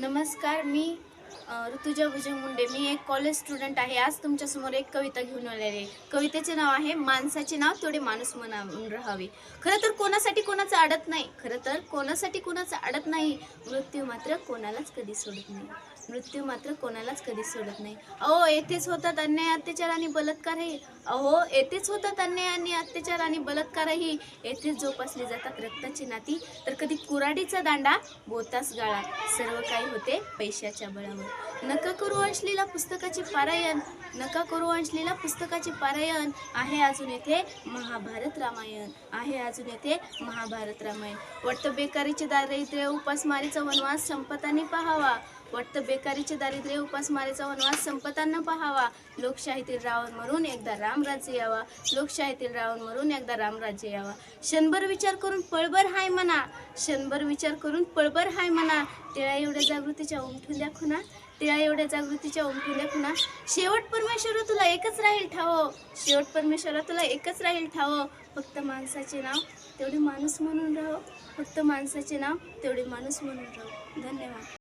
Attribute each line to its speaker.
Speaker 1: नमस्कार मी ऋतुजा विजय मुंडे मी एक college student आहे. आज तुमच्यासमोर एक कविता घेऊन आलेली आहे. कवितेचे नाव आहे माणसाचे नाव थोडे माणूस म्हणून राहावे. खरं तर कोणासाठी कोणाचं अडत नाही? खरं तर कोणासाठी कोणाचं अडत नाही? मृत्यू मात्र कोणालाच कधी सोडत नाही. मृत्यू मात्र कोणालाच कधी सोडत नाही. अहो येथेच होतात अन्याय अत्याचार आणि बलात्कारही. अहो येथेच होतात अन्याय आणि अत्याचार आणि बलात्कारही. येथेच जोपासले जातात रक्ताची नाती. तर कधी कुराडीचा दांडा बोतास गाळा. सर्व काही होते पैशाच्या बळावर. नका करू अंशलीला पुस्तकाचे पारायण नका करू अंशलीला पुस्तकाचे पारायण. आहे अजून येथे महाभारत रामायण आहे अजून येथे महाभारत रामायण. वाटतं बेकारीचे दारिद्र्य उपासमारीचा वनवास संपताने पहावा. वाटतं बेकारीचे दारिद्र्य उपासमारीचा वनवास संपताना पाहावा. लोकशाहीतील रावण मरून एकदा रामराज्य यावा. लोकशाहीतील रावण मरून एकदा रामराज्य यावा. क्षणभर विचार करून पळभर हाय म्हणा. क्षणभर विचार करून पळभर हाय म्हणा तिळा एवढ्या जागृतीच्या उमठून द्या खुना तिळा एवढ्या जागृतीच्या उमठून द्या खुना शेवट परमेश्वर तुला एकच राहील ठावो शेवट परमेश्वर तुला एकच राहील ठावो. फक्त माणसाचे नाव तेवढे माणूस म्हणून राहो. फक्त माणसाचे नाव तेवढे माणूस म्हणून राहो. धन्यवाद.